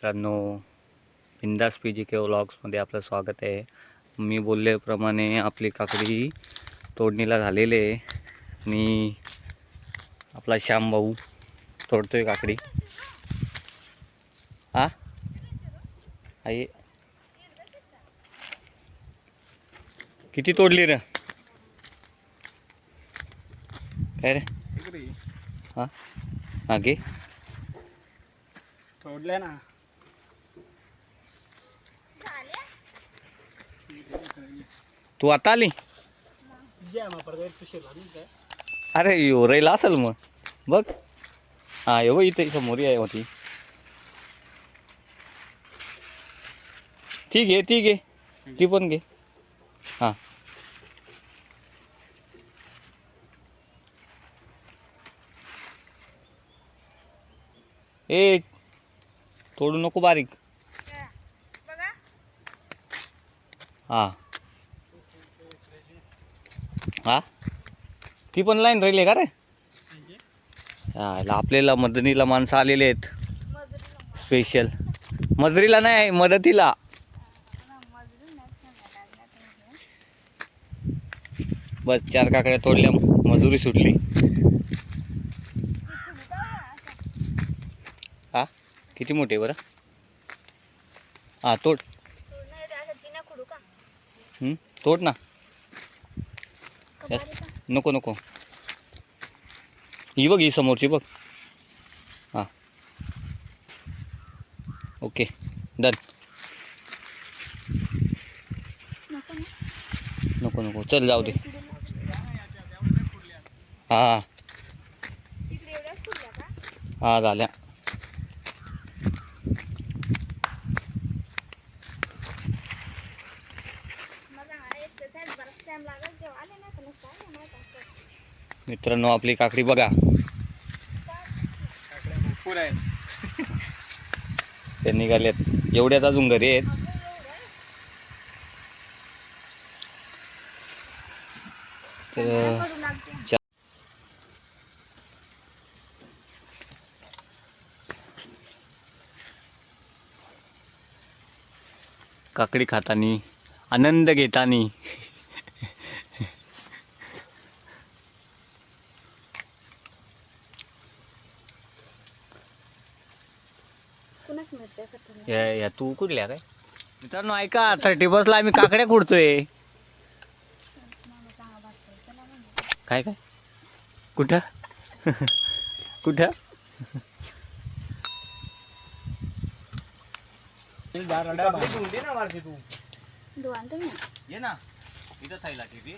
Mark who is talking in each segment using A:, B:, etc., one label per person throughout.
A: मित्रांनो बिंदास P G के व्लॉग्समध्ये आपलं स्वागत आहे. मी बोलल्याप्रमाणे आपली काकडी तोडणीला झालेली आहे आणि आपला श्याम भाऊ तोडतोय काकडी. हा? आई किती तोडली रे? काय रे? हा हा? घे
B: तोडले ना.
A: तू आता आली? अरे यो राहिला असेल मग. बघ. हा यो इथे समोर आहे होती ती घे ती घे. ती पण घे. हां. ए तोडू नको बारीक. हां. हा? ती पण लाईन राहिली का रे? हा, ला- आपल्याला मदनीला माणसं आलेले आहेत. स्पेशल मजरीला नाही मदतीला. बस चार काकड्या तोडल्या मजुरी सुटली. हा? किती मोठे बरं? हा तोड. तोड ना. नको नको. ही बघ ही समोरची बघ. हां. Okay done. नको नको. चल जाऊ दे. हां. हां झाल्या. मित्रांनो आपली काकडी बघा.
B: काकड्या भरपूर आहेत
A: ते निघालेत. एवढ्याच अजून घरी आहेत. तर काकडी खातानी आनंद घेतानी. या या तू कुठल्या काय? मित्रांनो ऐका थर्टी बसला आम्ही काकड्या कुडतोय काय काय? कुठं? कुठं? ये ना. इथं थायला किती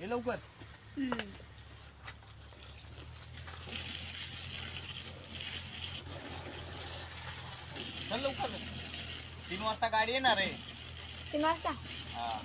A: ये लवकर. चल लवकर. तीन वाजता गाडी येणार आहे. हा.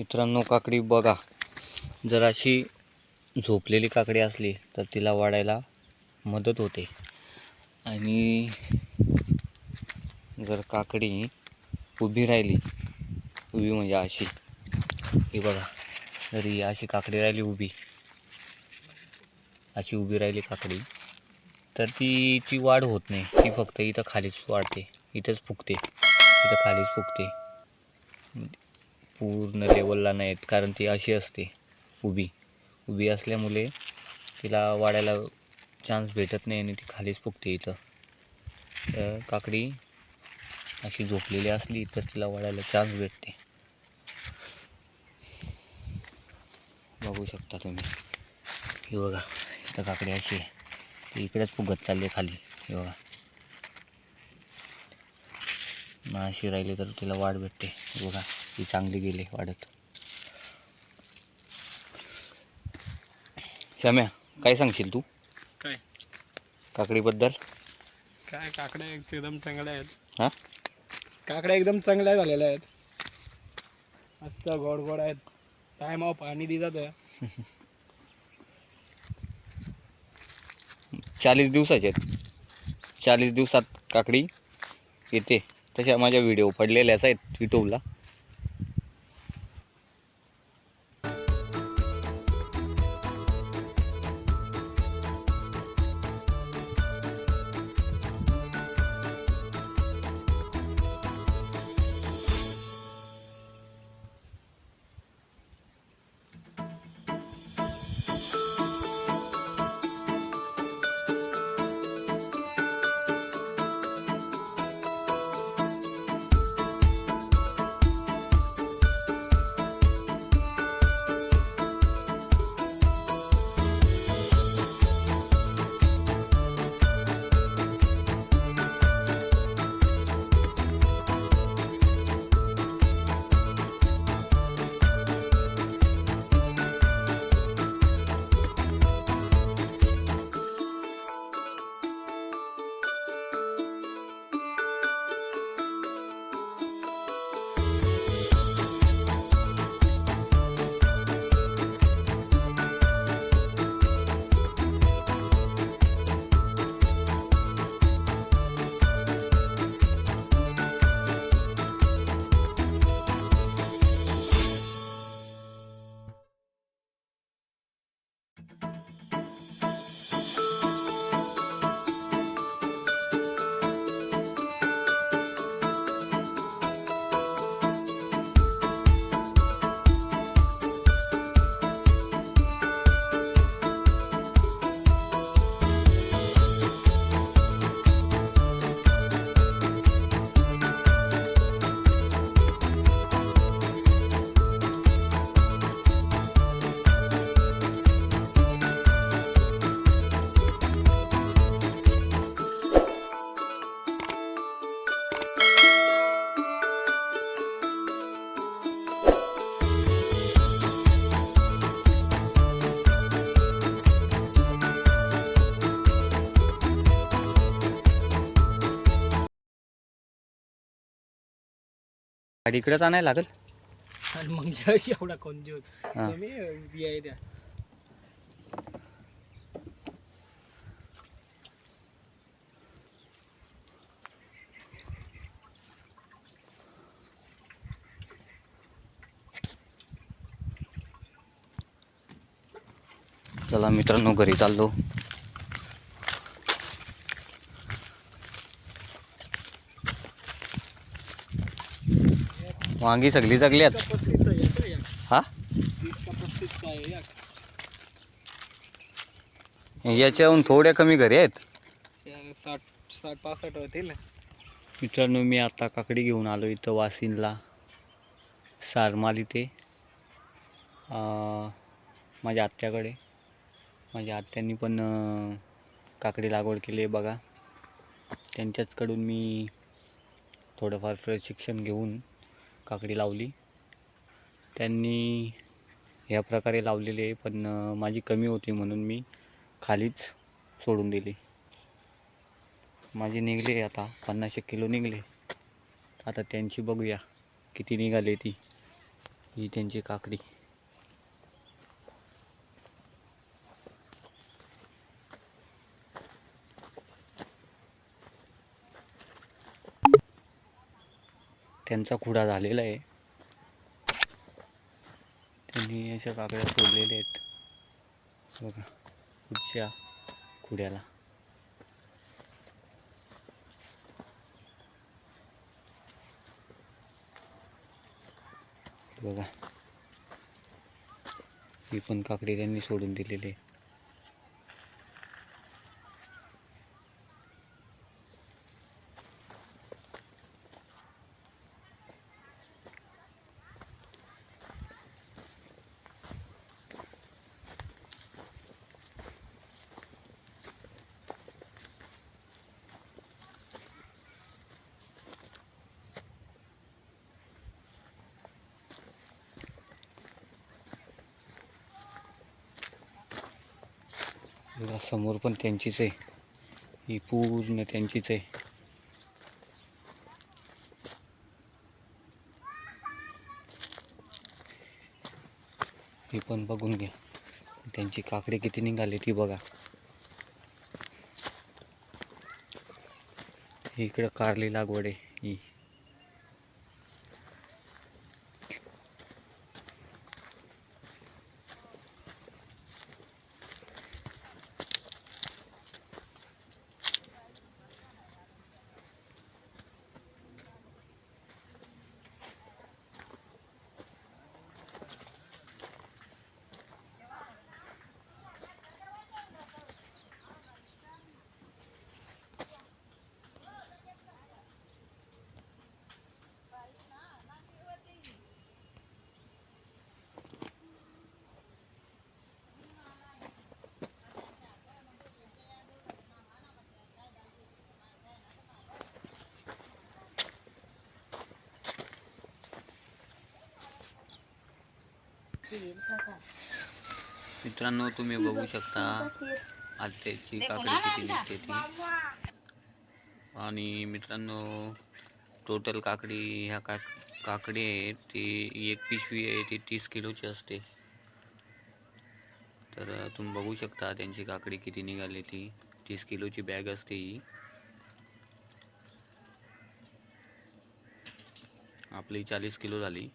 A: मित्रांनो काकडी बघा. जर अशी झोपलेली काकडी असली तर तिला वाढायला मदत होते. आणि जर काकडी उभी राहिली उभी म्हणजे अशी. ही बघा जर ही अशी काकडी राहिली उभी. अशी उभी राहिली काकडी. तर तिची वाढ होत नाही. ती फक्त इथं खालीच वाढते. इथंच फुगते. इथं खालीच फुगते. पूर्ण लेवलला नाहीत कारण ती अशी असते उभी. उभी असल्यामुळे तिला वाढायला चान्स भेटत नाही आणि ती खालीच फुगते इथं. तर काकडी अशी झोपलेली असली तर तिला वाढायला चान्स भेटते. बघू शकता तुम्ही. हे बघा इथं काकडी अशी आहे. ती इकडेच फुगत चालली आहे खाली. हे बघा. मग अशी राहिली तर तिला वाढ भेटते. बघा. ती चांगली गेली वाढत. श्याम्या काय सांगशील तू?
B: काय?
A: काकडीबद्दल?
B: काय काकड्या एकदम चांगल्या आहेत.
A: हा?
B: काकड्या एकदम चांगल्या झालेल्या आहेत. मस्त गोड गोड आहेत टायमावर पाणी दिलं तर.
A: चाळीस दिवसाचे आहेत. चाळीस दिवसात काकडी येते. तशा माझ्या व्हिडिओ पडलेल्याच आहेत युट्यूबला गाडी इकडेच आणायला लागेल?
B: आणि मग एवढा
A: हा.
B: कमी बिया आहे त्या
A: चला मित्रांनो घरी चाललो. वांगी सगळी जगली आहेत.
B: तीस का पस्तीसचा आहे का या?
A: हा. याच्याहून थोड्या कमी घरी आहेत?
B: साठ साठ पासष्ट होतील.
A: मित्रांनो मी आता काकडी घेऊन आलो इथं वासिनला सारमाल इथे. अं, माझ्या आत्याकडे. माझ्या आत्यांनी पण काकडी लागवड केली आहे बघा. त्यांच्याचकडून मी थोडंफार प्रशिक्षण घेऊन काकडी लावली. त्यांनी ह्या प्रकारे लावलेले पण माझी कमी होती म्हणून मी खालीच सोडून दिली. माझी निघले आता पन्नास एक किलो निघले आता त्यांची बघूया किती निघाली ती ही त्यांची काकडी. त्यांचा खुडा झालेला आहे. त्यांनी अशा काकड्या सोडलेल्या आहेत. बघा पुढच्या खुड्याला. बघा ही पण काकडी त्यांनी सोडून दिलेली आहे बघा समोर पण त्यांचीच आहे. ही पूर्ण त्यांचीच आहे. ही पण बघून घ्या. त्यांची काकडी किती निघाली ती बघा. इकडं कारली लागवड आहे. ही मित्रांनो तुम्ही बघू शकता आत्याची काकडी किती निघते ती. आणि मित्रांनो टोटल काकडी ह्या का काकडी आहे ती एक पिशवी आहे ती तीस किलोची असते. तर तुम्ही बघू शकता त्यांची काकडी किती निघाली ती. तीस किलोची बॅग असते ही. आपली चाळीस किलो झाली.